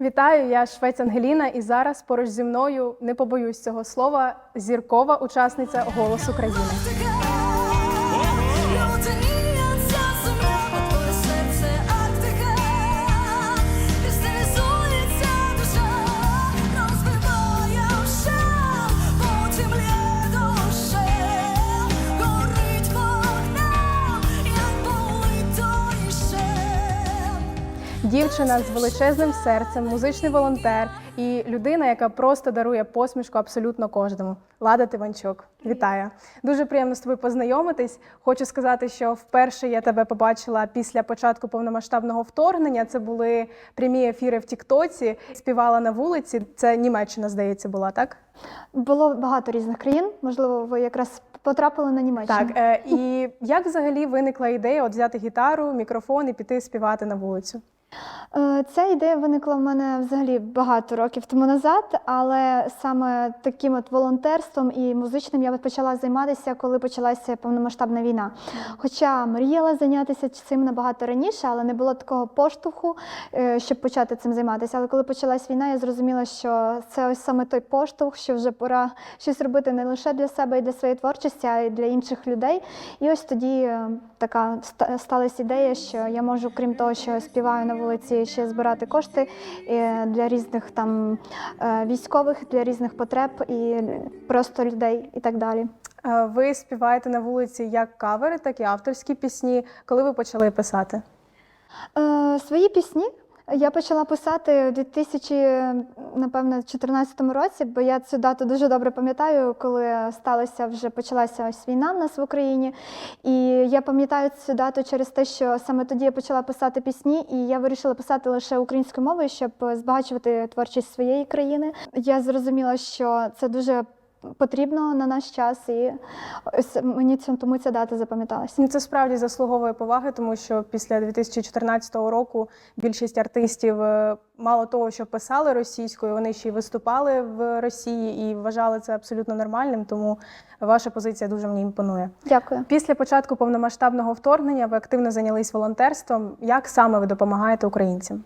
Вітаю, я Швець Ангеліна, і зараз поруч зі мною не побоюсь цього слова. Зіркова учасниця Голос України. Дівчина з величезним серцем, музичний волонтер і людина, яка просто дарує посмішку абсолютно кожному. Лада Тиванчук, вітаю. Дуже приємно з тобою познайомитись. Хочу сказати, що вперше я тебе побачила після початку повномасштабного вторгнення. Це були прямі ефіри в Тіктоці. Співала на вулиці. Це Німеччина, здається, була так. Було багато різних країн. Можливо, ви якраз потрапили на Німеччину. Так, е, і як взагалі виникла ідея от взяти гітару, мікрофон і піти співати на вулицю? Е, Ця ідея виникла в мене взагалі багато років тому назад, але саме таким от волонтерством і музичним я почала займатися, коли почалася повномасштабна війна. Хоча мріяла зайнятися цим набагато раніше, але не було такого поштовху, е, щоб почати цим займатися. Але коли почалась війна, я зрозуміла, що це ось саме той поштовх, що вже пора щось робити не лише для себе і для своєї творчості, а й для інших людей. І ось тоді е, така сталася ідея, що я можу, крім того, що співаю на вулиці, ще збирати кошти е, для різних там е, військових, для різних потреб і просто людей і так далі. Е, Ви співаєте на вулиці як кавери, так і авторські пісні. Коли ви почали писати? Е, свої пісні я почала писати у 2014 році, бо я цю дату дуже добре пам'ятаю, коли сталася вже почалася ось війна в нас в Україні. І я пам'ятаю цю дату через те, що саме тоді я почала писати пісні, і я вирішила писати лише українською мовою, щоб збагачувати творчість своєї країни. Я зрозуміла, що це дуже потрібно на наш час, і ось мені тому ця дата запам'яталася. Ну, це справді заслуговує поваги, тому що після 2014 року більшість артистів е, мало того, що писали російською, вони ще й виступали в Росії і вважали це абсолютно нормальним. Тому ваша позиція дуже мені імпонує. Дякую. Після початку повномасштабного вторгнення ви активно зайнялись волонтерством. Як саме ви допомагаєте українцям?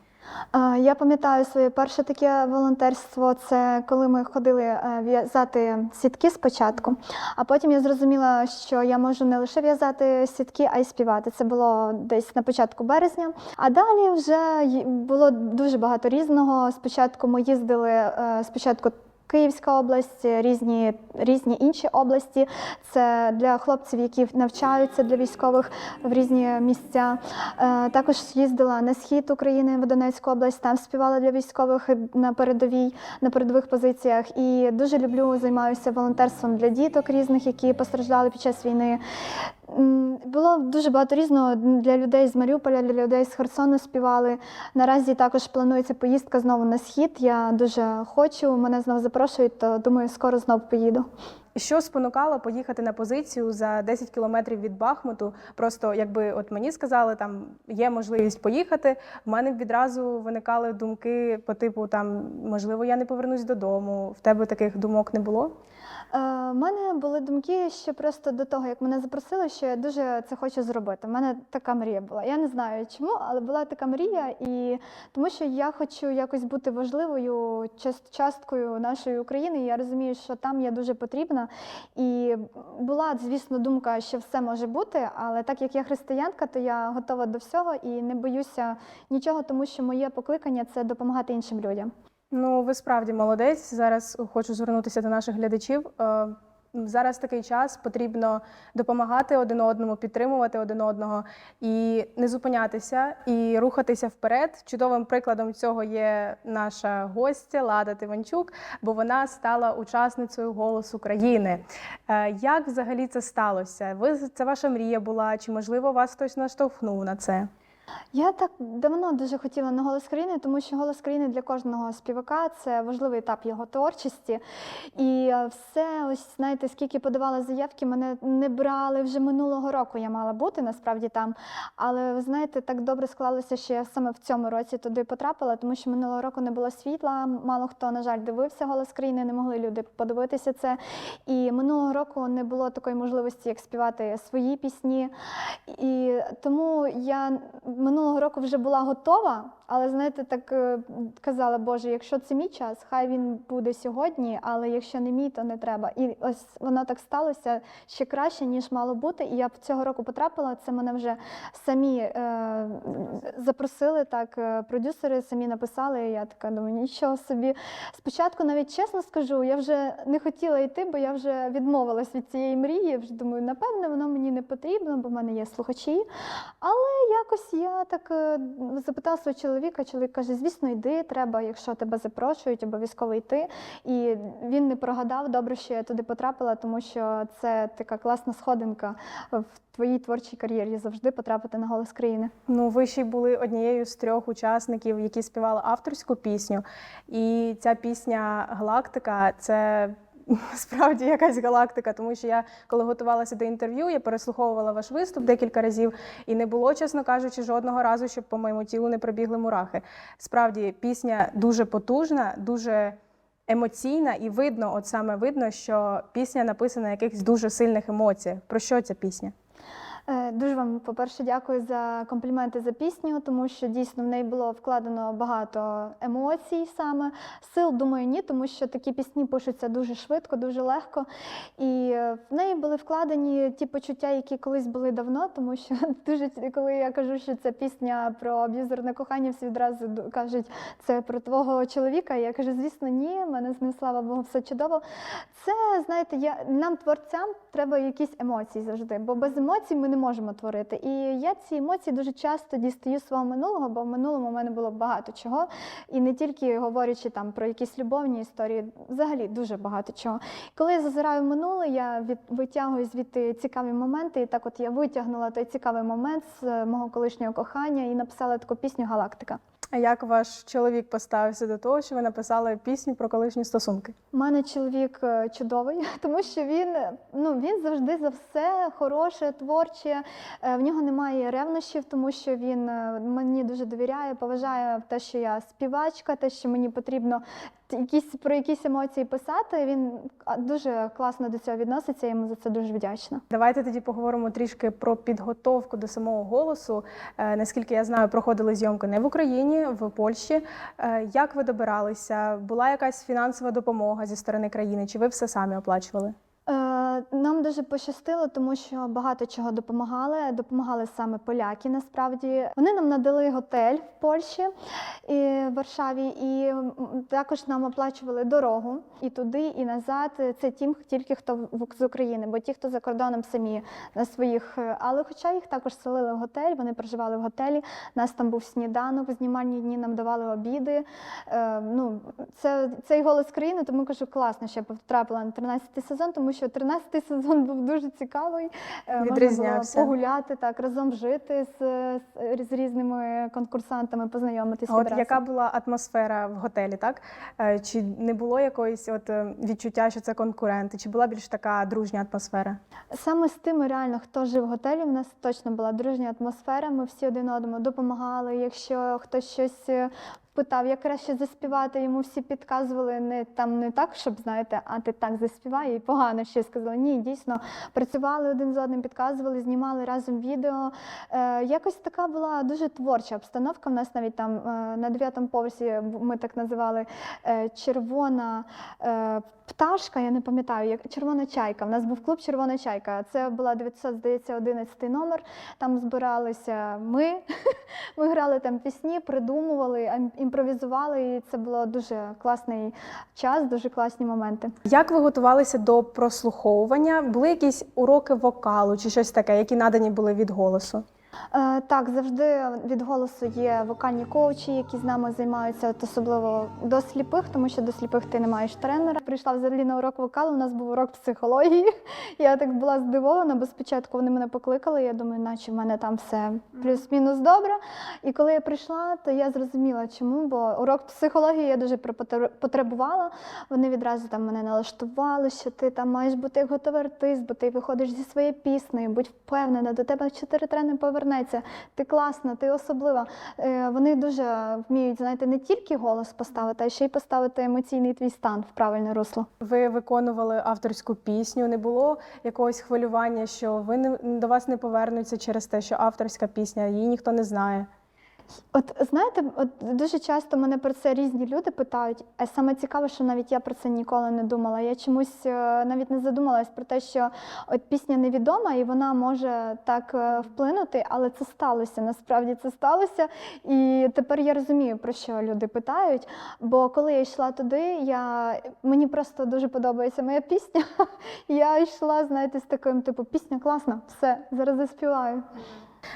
Я пам'ятаю своє перше таке волонтерство. Це коли ми ходили е, в'язати сітки спочатку. А потім я зрозуміла, що я можу не лише в'язати сітки, а й співати. Це було десь на початку березня. А далі вже було дуже багато різного. Спочатку ми їздили е, спочатку. Київська область, різні, різні інші області. Це для хлопців, які навчаються для військових в різні місця. Е, Також їздила на схід України в Донецьку область, там співала для військових на передовій, на передових позиціях. І дуже люблю займаюся волонтерством для діток різних, які постраждали під час війни. Було дуже багато різного для людей з Маріуполя, для людей з Херсону співали. Наразі також планується поїздка знову на схід. Я дуже хочу. Мене знову запрошують, то думаю, скоро знову поїду. Що спонукало поїхати на позицію за 10 кілометрів від Бахмуту? Просто якби от мені сказали, там є можливість поїхати. В мене відразу виникали думки по типу там можливо я не повернусь додому. В тебе таких думок не було? Е, У мене були думки, що просто до того, як мене запросили, що я дуже це хочу зробити. У мене така мрія була. Я не знаю чому, але була така мрія, і тому що я хочу якось бути важливою часткою нашої України. Я розумію, що там я дуже потрібна. І була, звісно, думка, що все може бути, але так як я християнка, то я готова до всього і не боюся нічого, тому що моє покликання це допомагати іншим людям. Ну, ви справді молодець. Зараз хочу звернутися до наших глядачів. Е, Зараз такий час потрібно допомагати один одному, підтримувати один одного і не зупинятися і рухатися вперед. Чудовим прикладом цього є наша гостя Лада Тиванчук, бо вона стала учасницею «Голос України». Е, Як взагалі це сталося? Ви це ваша мрія була? Чи можливо вас хтось наштовхнув на це? Я так давно дуже хотіла на голос країни, тому що голос країни для кожного співака це важливий етап його творчості. І все, ось знаєте, скільки подавала заявки, мене не брали вже минулого року. Я мала бути насправді там. Але ви знаєте, так добре склалося, що я саме в цьому році туди потрапила, тому що минулого року не було світла. Мало хто, на жаль, дивився голос країни, не могли люди подивитися це. І минулого року не було такої можливості, як співати свої пісні. І тому я минулого року вже була готова, але знаєте, так е, казала, Боже, якщо це мій час, хай він буде сьогодні, але якщо не мій, то не треба. І ось воно так сталося ще краще, ніж мало бути. І я цього року потрапила. Це мене вже самі е, запросили, так, е, продюсери самі написали. І я така думаю, нічого собі. Спочатку, навіть чесно скажу, я вже не хотіла йти, бо я вже відмовилась від цієї мрії. Вже думаю, напевне, воно мені не потрібно, бо в мене є слухачі. Але якось я так е, запитала свого чоловіка. Чоловік каже: звісно, йди, треба, якщо тебе запрошують, обов'язково йти. І він не прогадав. Добре, що я туди потрапила, тому що це така класна сходинка в твоїй творчій кар'єрі завжди потрапити на голос країни. Ну, ви ще й були однією з трьох учасників, які співали авторську пісню. І ця пісня Галактика це справді якась галактика, тому що я, коли готувалася до інтерв'ю, я переслуховувала ваш виступ декілька разів, і не було, чесно кажучи, жодного разу, щоб по моєму тілу не пробігли мурахи. Справді, пісня дуже потужна, дуже. Емоційна, і видно, от саме видно, що пісня написана на якихось дуже сильних емоціях. Про що ця пісня? Е, Дуже вам, по-перше, дякую за компліменти за пісню, тому що дійсно в неї було вкладено багато емоцій саме. Сил, думаю, ні, тому що такі пісні пишуться дуже швидко, дуже легко. І е, в неї були вкладені ті почуття, які колись були давно, тому що дуже коли я кажу, що це пісня про аб'юзерне кохання, всі відразу кажуть, це про твого чоловіка. Я кажу, звісно, ні, в мене з ним, слава Богу, все чудово. Це, знаєте, я, нам, творцям, треба якісь емоції завжди, бо без емоцій ми не можемо творити. І я ці емоції дуже часто дістаю свого минулого, бо в минулому в мене було багато чого. І не тільки говорячи там про якісь любовні історії, взагалі дуже багато чого. Коли я зазираю в минуле, я від, витягую звідти цікаві моменти. І так от я витягнула той цікавий момент з е, мого колишнього кохання і написала таку пісню Галактика. А як ваш чоловік поставився до того, що ви написали пісню про колишні стосунки? У мене чоловік е, чудовий, тому що він, е, ну, він завжди за все хороше, творче. Е, В нього немає ревнощів, тому що він мені дуже довіряє, поважає те, що я співачка, те, що мені потрібно якісь про якісь емоції писати. Він дуже класно до цього відноситься. Я йому за це дуже вдячна. Давайте тоді поговоримо трішки про підготовку до самого голосу. Наскільки я знаю, проходили зйомки не в Україні, в Польщі. Е, Як ви добиралися? Була якась фінансова допомога зі сторони країни? Чи ви все самі оплачували? Е, Нам дуже пощастило, тому що багато чого допомагали. Допомагали саме поляки. Насправді вони нам надали готель в Польщі і в Варшаві, і також нам оплачували дорогу і туди, і назад. Це тим, тільки хто з України, бо ті, хто за кордоном самі на своїх. е, Але хоча їх також селили в готель, вони проживали в готелі. У нас там був сніданок, знімальні дні нам давали обіди. Е, ну, це цей голос країни, тому кажу, класно, що я потрапила на 13 сезон, тому що 13 сезон був дуже цікавий. Е, Можна було Відрізнявся. погуляти, так, разом жити з, з, з різними конкурсантами, познайомитися. От яка була атмосфера в готелі, так? Е, Чи не було якоїсь от е, відчуття, що це конкуренти? Чи була більш така дружня атмосфера? Саме з тими, реально, хто жив в готелі, в нас точно була дружня атмосфера. Ми всі один одному допомагали. Якщо хтось щось питав, як краще заспівати, йому всі підказували не там не так, щоб знаєте, а ти так заспівай і погано щось сказали. Ні, дійсно працювали один з одним, підказували, знімали разом відео. Е, якось така була дуже творча обстановка. У нас навіть там е, на дев'ятому поверсі ми так називали е, червона. Е, Пташка, я не пам'ятаю, як червона чайка. У нас був клуб Червона чайка. Це була 900, здається, 11 номер. Там збиралися ми. Ми грали там пісні, придумували, імпровізували. І це було дуже класний час, дуже класні моменти. Як ви готувалися до прослуховування? Були якісь уроки вокалу чи щось таке, які надані були від голосу? Е, так, завжди від голосу є вокальні коучі, які з нами займаються, от особливо до сліпих, тому що до сліпих ти не маєш тренера. Прийшла взагалі на урок вокалу. У нас був урок психології. Я так була здивована, бо спочатку вони мене покликали. Я думаю, наче в мене там все плюс-мінус добре. І коли я прийшла, то я зрозуміла, чому, бо урок психології я дуже потребувала. Вони відразу там мене налаштували, що ти там маєш бути готовий артист, бо ти виходиш зі своєю піснею, будь впевнена, до тебе чотири трени повернуться. Повернеться. Ти класна, ти особлива. Е, Вони дуже вміють, знаєте, не тільки голос поставити, а ще й поставити емоційний твій стан в правильне русло. Ви виконували авторську пісню. Не було якогось хвилювання, що ви не до вас не повернуться через те, що авторська пісня, її ніхто не знає. От знаєте, от дуже часто мене про це різні люди питають. А саме цікаве, що навіть я про це ніколи не думала. Я чомусь е, навіть не задумалась про те, що от пісня невідома і вона може так е, вплинути, але це сталося. Насправді це сталося. І тепер я розумію, про що люди питають. Бо коли я йшла туди, я мені просто дуже подобається моя пісня. Я йшла, знаєте, з таким типу пісня класна, все зараз заспіваю.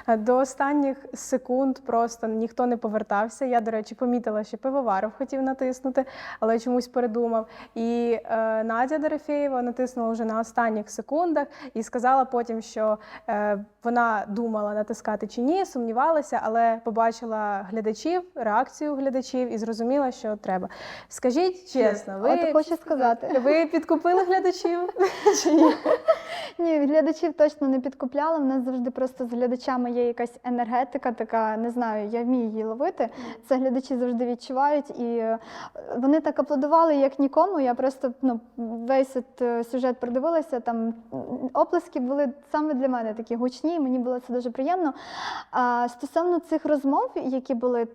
Е, До останніх секунд просто ніхто не повертався. Я, до речі, помітила, що пивоваров хотів натиснути, але чомусь передумав. І е, Надя Дорофєєва натиснула вже на останніх секундах і сказала потім, що е, вона думала натискати чи ні, сумнівалася, але побачила глядачів, реакцію глядачів і зрозуміла, що треба. Скажіть чесно, ви, От хочу сказати. ви підкупили глядачів чи ні? Ні, глядачів точно не підкупляла. В нас завжди просто з глядачами є якась енергетика, така не знаю, я вмію її ловити. Це глядачі завжди відчувають, і е, вони так аплодували, як нікому. Я просто ну, весь от, е, сюжет продивилася. Там оплески були саме для мене такі гучні. І Мені було це дуже приємно. А стосовно цих розмов, які були.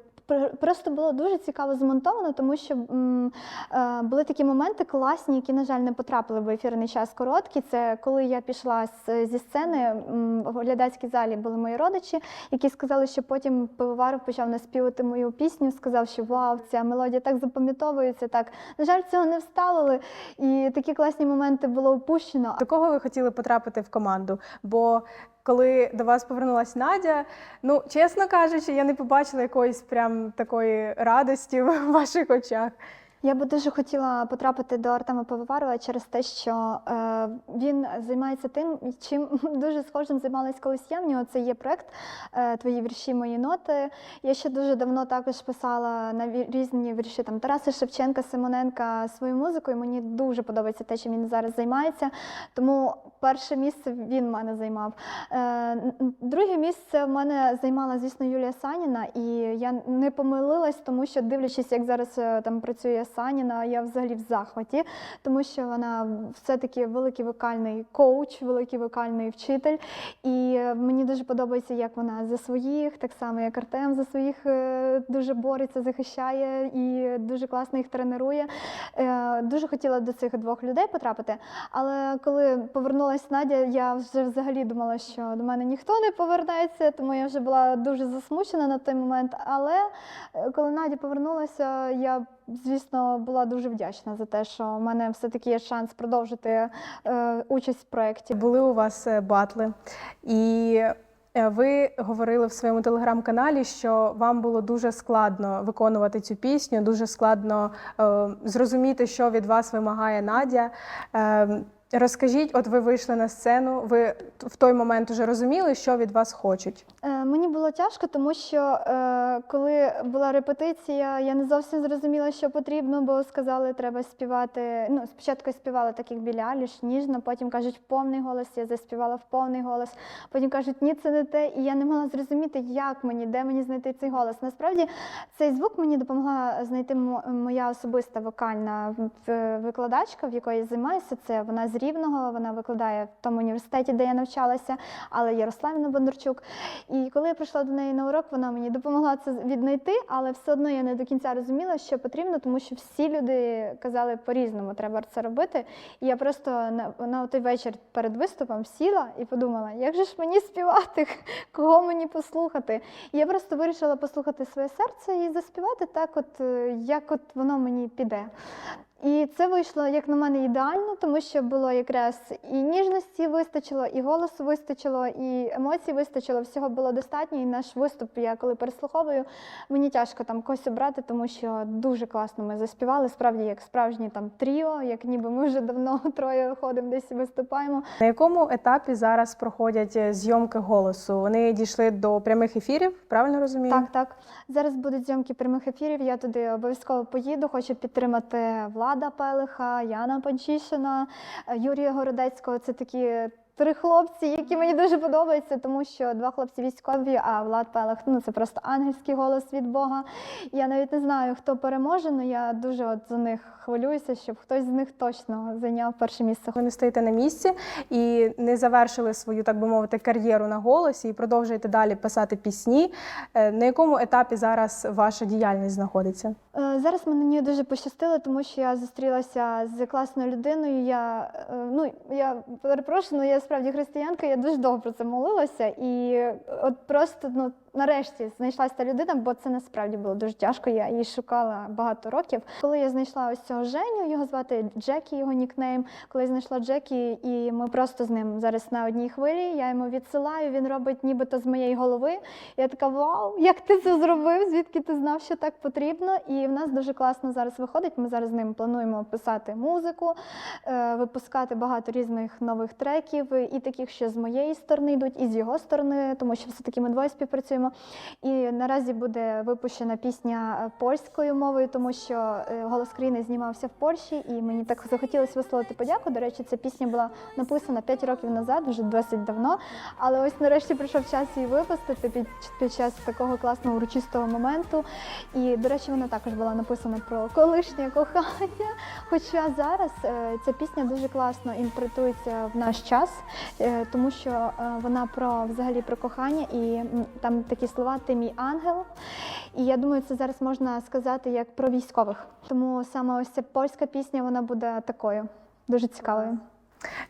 Просто було дуже цікаво змонтовано, тому що м, е, були такі моменти класні, які, на жаль, не потрапили в ефірний час короткі. Це коли я пішла з, зі сцени, м, в глядацькій залі були мої родичі, які сказали, що потім пивоваров почав наспівати мою пісню, сказав, що вау, ця мелодія так запам'ятовується. Так, на жаль, цього не вставили. І такі класні моменти було упущено. До кого ви хотіли потрапити в команду? Бо коли до вас повернулась Надя, ну чесно кажучи, я не побачила якоїсь прям такої радості в ваших очах. Я би дуже хотіла потрапити до Артема Пивоварова через те, що е, він займається тим, чим дуже схожим займалась колись я. В нього це є проект е, Твої вірші, мої ноти. Я ще дуже давно також писала на різні вірші там Тараса Шевченка, Симоненка свою музику, і мені дуже подобається те, чим він зараз займається. Тому перше місце він в мене займав. Е, друге місце в мене займала, звісно, Юлія Саніна, і я не помилилась, тому що дивлячись, як зараз е, там працює Саніна, я взагалі в захваті, тому що вона все-таки великий вокальний коуч, великий вокальний вчитель. І е, мені дуже подобається, як вона за своїх, так само як Артем за своїх е, дуже бореться, захищає і дуже класно їх тренує. Е, Дуже хотіла до цих двох людей потрапити. Але коли повернулася Надя, я вже взагалі думала, що до мене ніхто не повернеться, тому я вже була дуже засмучена на той момент. Але коли Надя повернулася, я. Звісно, була дуже вдячна за те, що в мене все-таки є шанс продовжити е, участь в проєкті. Були у вас е, батли, і е, ви говорили в своєму телеграм-каналі, що вам було дуже складно виконувати цю пісню, дуже складно зрозуміти, що від вас вимагає Надя. Розкажіть, от ви вийшли на сцену, ви в той момент вже розуміли, що від вас хочуть. Е, Мені було тяжко, тому що е, коли була репетиція, я не зовсім зрозуміла, що потрібно, бо сказали, треба співати. Ну, спочатку я співала так, як Білі Аліш, ніжно, потім кажуть в повний голос, я заспівала в повний голос. Потім кажуть, ні, це не те. І я не могла зрозуміти, як мені, де мені знайти цей голос. Насправді цей звук мені допомогла знайти моя особиста вокальна викладачка, в якої я займаюся. Це вона з Рівного, вона викладає в тому університеті, де я навчалася, але Ярославіна Бондарчук. І коли я прийшла до неї на урок, вона мені допомогла це віднайти, але все одно я не до кінця розуміла, що потрібно, тому що всі люди казали по-різному, треба це робити. І я просто на, на той вечір перед виступом сіла і подумала, як же ж мені співати, кого мені послухати. І я просто вирішила послухати своє серце і заспівати так, от е, як от воно мені піде. І це вийшло, як на мене, ідеально, тому що було якраз і ніжності вистачило, і голосу вистачило, і емоцій вистачило. Всього було достатньо. І наш виступ, я коли переслуховую, мені тяжко там когось обрати, тому що дуже класно ми заспівали. Справді, як справжнє там тріо, як ніби ми вже давно троє ходимо десь і виступаємо. На якому етапі зараз проходять е, зйомки голосу? Вони дійшли до прямих ефірів, правильно розумію? Так, так. Зараз будуть зйомки прямих ефірів. Я туди обов'язково поїду. Хочу підтримати Влада Пелиха, Яна Панчишина, Юрія Городецького. Це такі три хлопці, які мені дуже подобаються, тому що два хлопці військові, а Влад Пелех ну це просто ангельський голос від Бога. Я навіть не знаю, хто переможе, але я дуже от за них хвилююся, щоб хтось з них точно зайняв перше місце. Ви не стоїте на місці і не завершили свою, так би мовити, кар'єру на голосі і продовжуєте далі писати пісні. Е, На якому етапі зараз ваша діяльність знаходиться? Е, Зараз мені дуже пощастило, тому що я зустрілася з класною людиною. Я е, ну я перепрошую, але я справді християнка. Я дуже довго про це молилася, і от просто ну нарешті знайшлася та людина, бо це насправді було дуже тяжко. Я її шукала багато років. Коли я знайшла ось цього Женю, його звати Джекі, його нікнейм. Коли я знайшла Джекі, і ми просто з ним зараз на одній хвилі. Я йому відсилаю. Він робить нібито з моєї голови. Я така вау, як ти це зробив? Звідки ти знав, що так потрібно? І в нас дуже класно зараз виходить. Ми зараз з ним плануємо писати музику, е, випускати багато різних нових треків, і таких, що з моєї сторони йдуть, і з його сторони, тому що все-таки ми двоє співпрацюємо. І наразі буде випущена пісня е, польською мовою, тому що е, голос країни знімався в Польщі, і мені так захотілося висловити подяку. До речі, ця пісня була написана 5 років назад, вже досить давно. Але ось нарешті прийшов час її випустити під, під час такого класного урочистого моменту. І, до речі, вона також була написана про колишнє кохання. Хоча зараз е, ця пісня дуже класно інтерпретується в наш час, тому що вона про взагалі про кохання, і там такі слова Ти мій ангел. І я думаю, це зараз можна сказати як про військових. Тому саме ось ця польська пісня вона буде такою дуже цікавою.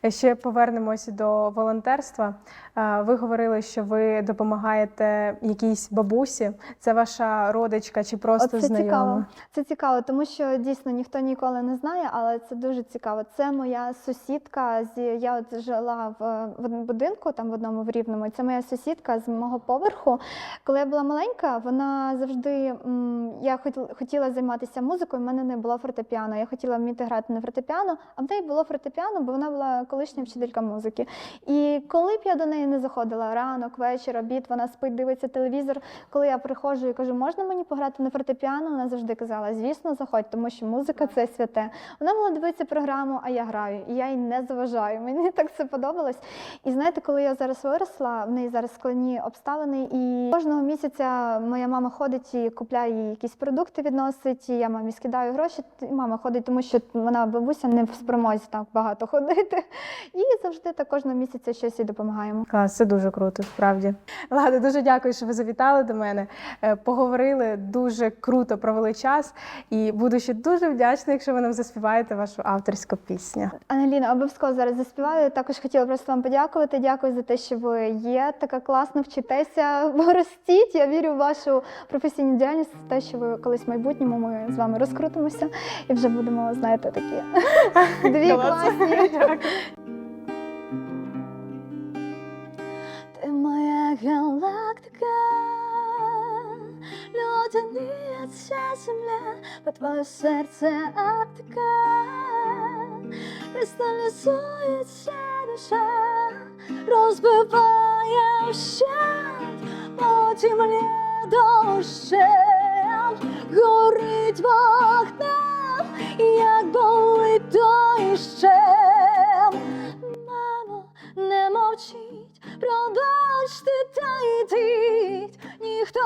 Ще повернемося до волонтерства. Е, Ви говорили, що ви допомагаєте якійсь бабусі. Це ваша родичка чи просто От це знайома? цікаво. Це цікаво, тому що дійсно ніхто ніколи не знає, але це дуже цікаво. Це моя сусідка. З я от жила в, в будинку, там в одному в рівному. Це моя сусідка з мого поверху. Коли я була маленька, вона завжди м, я хот- хотіла займатися музикою. в мене не було фортепіано. Я хотіла вміти грати на фортепіано, а в неї було фортепіано, бо вона була колишня вчителька музики. І коли б я до неї не заходила ранок, вечір, обід, вона спить, дивиться телевізор. Коли я приходжу і кажу, можна мені пограти на фортепіано, вона завжди казала, звісно, заходь, тому що музика це святе. Вона була дивитися програму, а я граю, і я їй не заважаю. Мені так це подобалось. І знаєте, коли я зараз виросла, в неї зараз складні обставини, і кожного місяця моя мама ходить і купляє їй якісь продукти, відносить. І я мамі скидаю гроші. і Мама ходить, тому що вона бабуся не в спромозі так багато ходити. І завжди так кожного місяця щось їй допомагаємо. Клас, це дуже круто, справді. Лада, дуже дякую, що ви завітали до мене. е, Поговорили дуже круто, провели час. І буду ще дуже вдячна, якщо ви нам заспіваєте вашу авторську пісню. Ангеліна, обов'язково зараз заспіваю. Також хотіла просто вам подякувати. Дякую за те, що ви є. Така класно вчитеся, ростіть. Я вірю в вашу професійну діяльність, те, що ви колись в майбутньому ми з вами розкрутимося і вже будемо, знаєте, такі дві класні. Ти моя галактика, льодяніє ця земля, бо твоє серце Арктика, кристалізується душа, розбиває вщент, потім дощем, горить вогнем, як болить дощем. Пробачте та йдіть, ніхто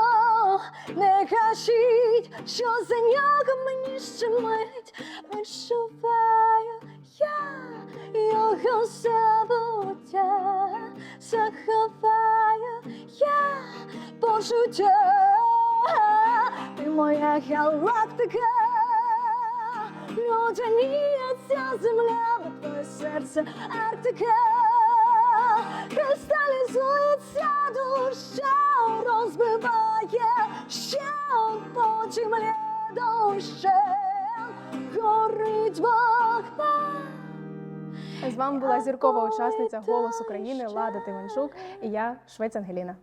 не кажіть, що за нього мені щемить, відчуваю я його забуття, заховаю я почуття, ти моя галактика. Людяніє ця земля, бо твоє серце Арктика, кристалізується душа, розбиває ще потім лє дощем, горить вогнем. З вами була зіркова учасниця «Голос України» Лада Тимончук і я, Швець Ангеліна.